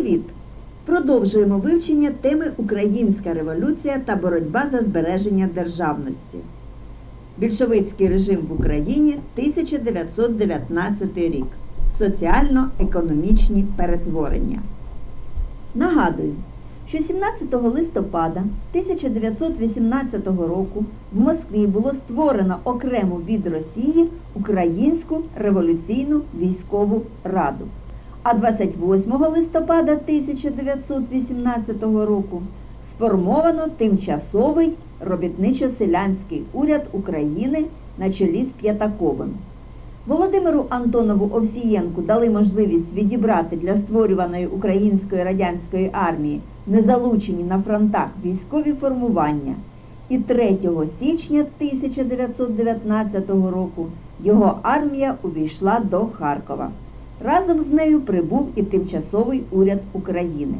Привіт! Продовжуємо вивчення теми Українська революція та боротьба за збереження державності. Більшовицький режим в Україні 1919 рік. Соціально-економічні перетворення. Нагадую, що 17 листопада 1918 року в Москві було створено окрему від Росії Українську революційну військову раду. А 28 листопада 1918 року сформовано тимчасовий робітничо-селянський уряд України на чолі з П'ятаковим. Володимиру Антонову Овсієнку дали можливість відібрати для створюваної української радянської армії незалучені на фронтах військові формування. І 3 січня 1919 року його армія увійшла до Харкова. Разом з нею прибув і тимчасовий уряд України.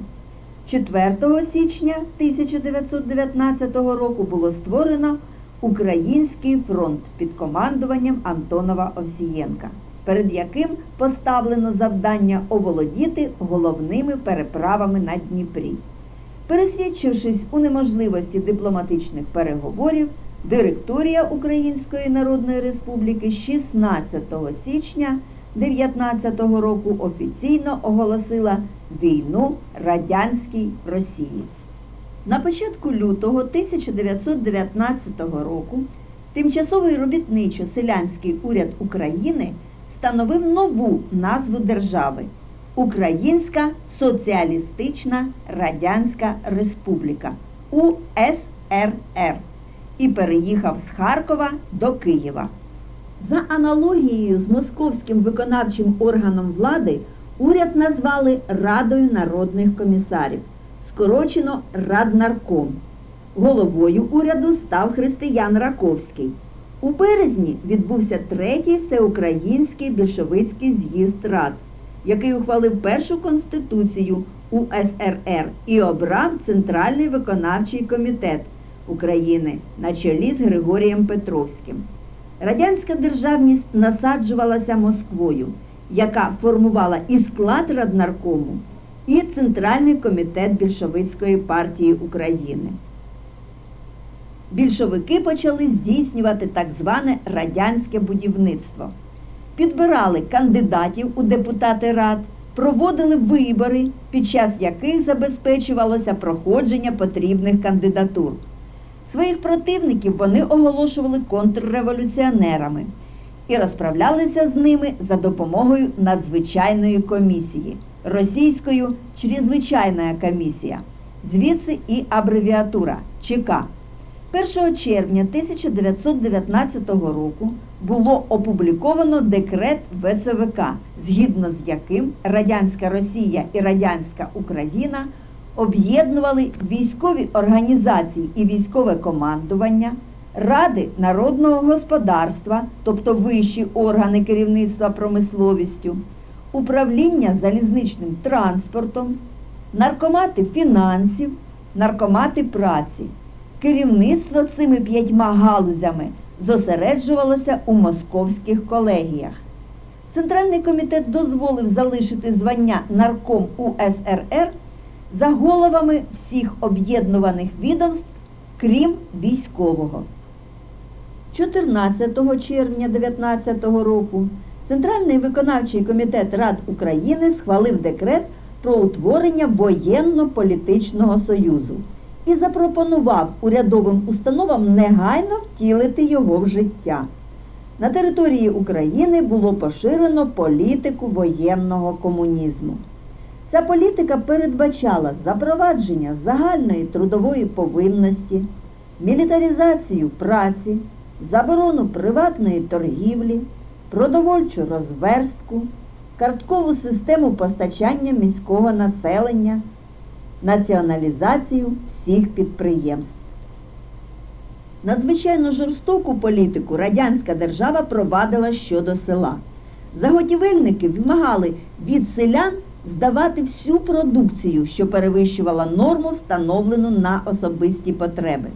4 січня 1919 року було створено Український фронт під командуванням Антонова Овсієнка, перед яким поставлено завдання оволодіти головними переправами на Дніпрі. Пересвідчившись у неможливості дипломатичних переговорів, директорія Української Народної Республіки 16 січня 19 року офіційно оголосила війну радянській Росії. На початку лютого 1919 року тимчасовий робітничо-селянський уряд України встановив нову назву держави Українська Соціалістична Радянська Республіка УСРР і переїхав з Харкова до Києва. За аналогією з московським виконавчим органом влади уряд назвали Радою народних комісарів, скорочено Раднарком. Головою уряду став Християн Раковський. У березні відбувся третій всеукраїнський більшовицький з'їзд рад, який ухвалив першу конституцію УСРР і обрав Центральний виконавчий комітет України на чолі з Григорієм Петровським. Радянська державність насаджувалася Москвою, яка формувала і склад Раднаркому, і Центральний комітет більшовицької партії України. Більшовики почали здійснювати так зване радянське будівництво. Підбирали кандидатів у депутати рад, проводили вибори, під час яких забезпечувалося проходження потрібних кандидатур. Своїх противників вони оголошували контрреволюціонерами і розправлялися з ними за допомогою надзвичайної комісії, російською чрезвичайна комісія, звідси і абревіатура ЧК. 1 червня 1919 року було опубліковано декрет ВЦВК, згідно з яким Радянська Росія і Радянська Україна об'єднували військові організації і військове командування, ради народного господарства, тобто вищі органи керівництва промисловістю, управління залізничним транспортом, наркомати фінансів, наркомати праці. Керівництво цими п'ятьма галузями зосереджувалося у московських колегіях. Центральний комітет дозволив залишити звання нарком УСРР за головами всіх об'єднуваних відомств, крім військового. 14 червня 2019 року Центральний виконавчий комітет Рад України схвалив декрет про утворення воєнно-політичного союзу і запропонував урядовим установам негайно втілити його в життя. На території України було поширено політику воєнного комунізму. Ця політика передбачала запровадження загальної трудової повинності, мілітаризацію праці, заборону приватної торгівлі, продовольчу розверстку, карткову систему постачання міського населення, націоналізацію всіх підприємств. Надзвичайно жорстоку політику радянська держава провадила щодо села. Заготівельники вимагали від селян здавати всю продукцію, що перевищувала норму, встановлену на особисті потреби.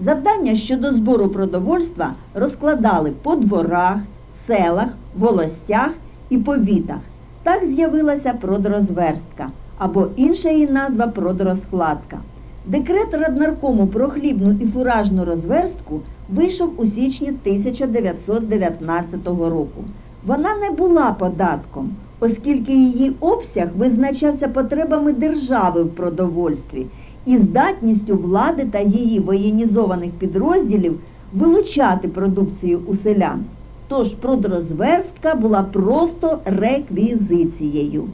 Завдання щодо збору продовольства розкладали по дворах, селах, волостях і повітах. Так з'явилася продрозверстка, або інша її назва продрозкладка. Декрет Раднаркому про хлібну і фуражну розверстку вийшов у січні 1919 року. Вона не була податком, оскільки її обсяг визначався потребами держави в продовольстві і здатністю влади та її воєнізованих підрозділів вилучати продукцію у селян. Тож продрозверстка була просто реквізицією.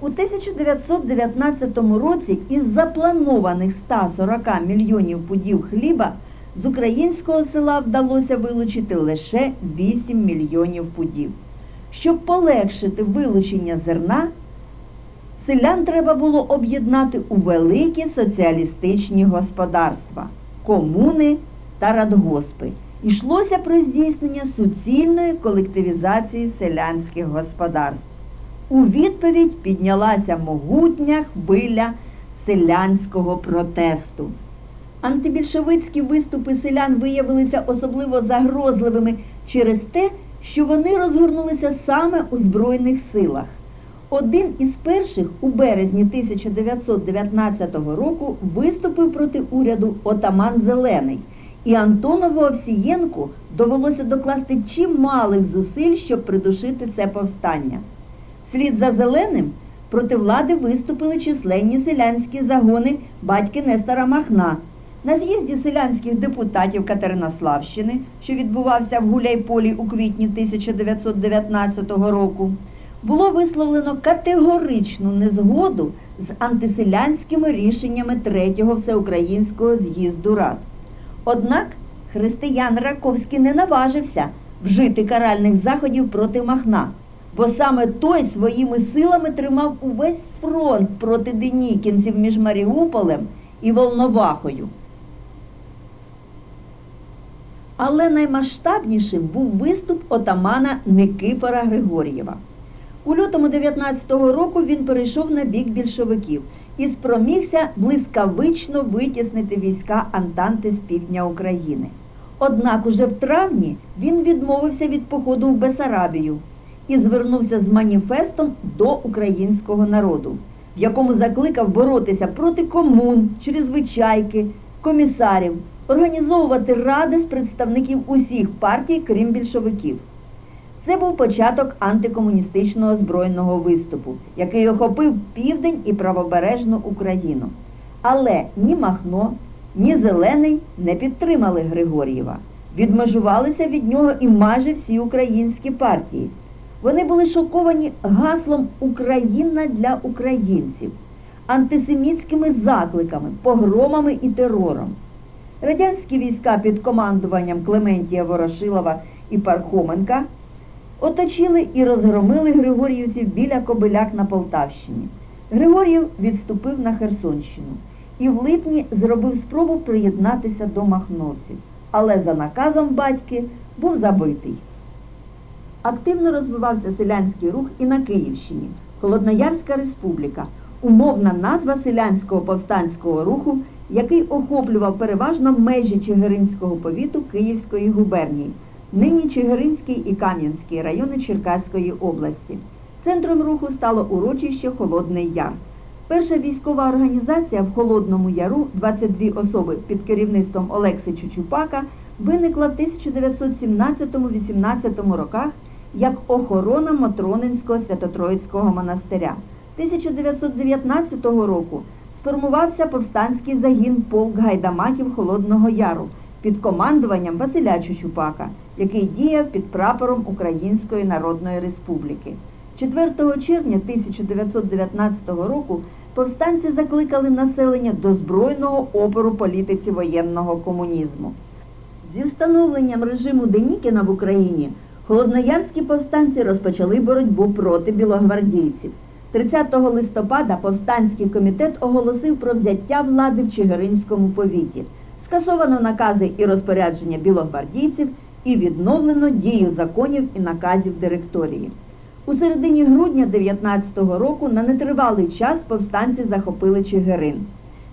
У 1919 році із запланованих 140 мільйонів пудів хліба з українського села вдалося вилучити лише 8 мільйонів пудів. Щоб полегшити вилучення зерна, селян треба було об'єднати у великі соціалістичні господарства комуни та радгоспи. Йшлося про здійснення суцільної колективізації селянських господарств. У відповідь піднялася могутня хвиля селянського протесту. Антибільшовицькі виступи селян виявилися особливо загрозливими через те, що вони розгорнулися саме у Збройних силах. Один із перших у березні 1919 року виступив проти уряду отаман Зелений, і Антонову Овсієнку довелося докласти чималих зусиль, щоб придушити це повстання. Вслід за Зеленим проти влади виступили численні селянські загони батьки Нестора Махна. На з'їзді селянських депутатів Катеринославщини, що відбувався в Гуляйполі у квітні 1919 року, було висловлено категоричну незгоду з антиселянськими рішеннями Третього всеукраїнського з'їзду рад. Однак християн Раковський не наважився вжити каральних заходів проти Махна, бо саме той своїми силами тримав увесь фронт проти денікінців між Маріуполем і Волновахою. Але наймасштабнішим був виступ отамана Никифора Григор'єва. У лютому 19-го року він перейшов на бік більшовиків і спромігся блискавично витіснити війська Антанти з півдня України. Однак уже в травні він відмовився від походу в Бесарабію і звернувся з маніфестом до українського народу, в якому закликав боротися проти комун, чрезвичайки, комісарів, організовувати ради з представників усіх партій, крім більшовиків. Це був початок антикомуністичного збройного виступу, який охопив південь і правобережну Україну. Але ні Махно, ні Зелений не підтримали Григор'єва. Відмежувалися від нього і майже всі українські партії. Вони були шоковані гаслом Україна для українців, антисемітськими закликами, погромами і терором. Радянські війська під командуванням Клементія Ворошилова і Пархоменка оточили і розгромили Григор'ївців біля Кобиляк на Полтавщині. Григор'їв відступив на Херсонщину і в липні зробив спробу приєднатися до махновців, але за наказом батьки був забитий. Активно розвивався селянський рух і на Київщині. Холодноярська республіка, умовна назва селянського повстанського руху, який охоплював переважно межі Чигиринського повіту Київської губернії, нині Чигиринський і Кам'янський райони Черкаської області. Центром руху стало урочище Холодний Яр. Перша військова організація в Холодному Яру, 22 особи під керівництвом Олекси Чучупака, виникла в 1917-18 роках як охорона Мотронинського Свято-Троїцького монастиря. 1919 року сформувався повстанський загін полк гайдамаків Холодного Яру під командуванням Василя Чучупака, який діяв під прапором Української Народної Республіки. 4 червня 1919 року повстанці закликали населення до збройного опору політиці воєнного комунізму. Зі встановленням режиму Денікіна в Україні холодноярські повстанці розпочали боротьбу проти білогвардійців. 30 листопада повстанський комітет оголосив про взяття влади в Чигиринському повіті. Скасовано накази і розпорядження білогвардійців і відновлено дію законів і наказів директорії. У середині грудня 19-го року на нетривалий час повстанці захопили Чигирин.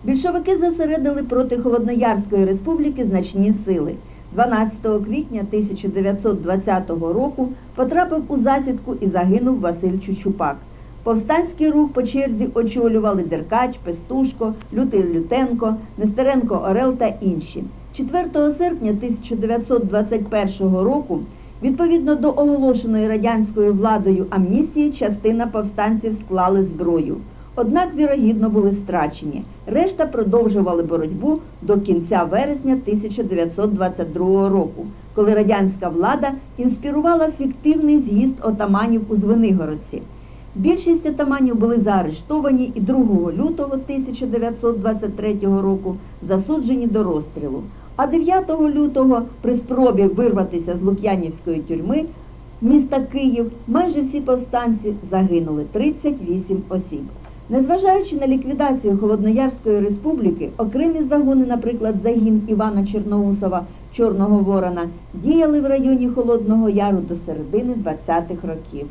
Більшовики зосередили проти Холодноярської республіки значні сили. 12 квітня 1920 року потрапив у засідку і загинув Василь Чучупак. Повстанський рух по черзі очолювали Деркач, Пестушко, Лютий Лютенко, Нестеренко Орел та інші. 4 серпня 1921 року, відповідно до оголошеної радянською владою амністії, частина повстанців склали зброю. Однак, вірогідно, були страчені. Решта продовжували боротьбу до кінця вересня 1922 року, коли радянська влада інспірувала фіктивний з'їзд отаманів у Звенигородці. Більшість атаманів були заарештовані і 2 лютого 1923 року засуджені до розстрілу. А 9 лютого при спробі вирватися з Лук'янівської тюрми міста Київ майже всі повстанці загинули 38 осіб. Незважаючи на ліквідацію Холодноярської республіки, окремі загони, наприклад, загін Івана Чорноусова Чорного Ворона, діяли в районі Холодного Яру до середини 20-х років.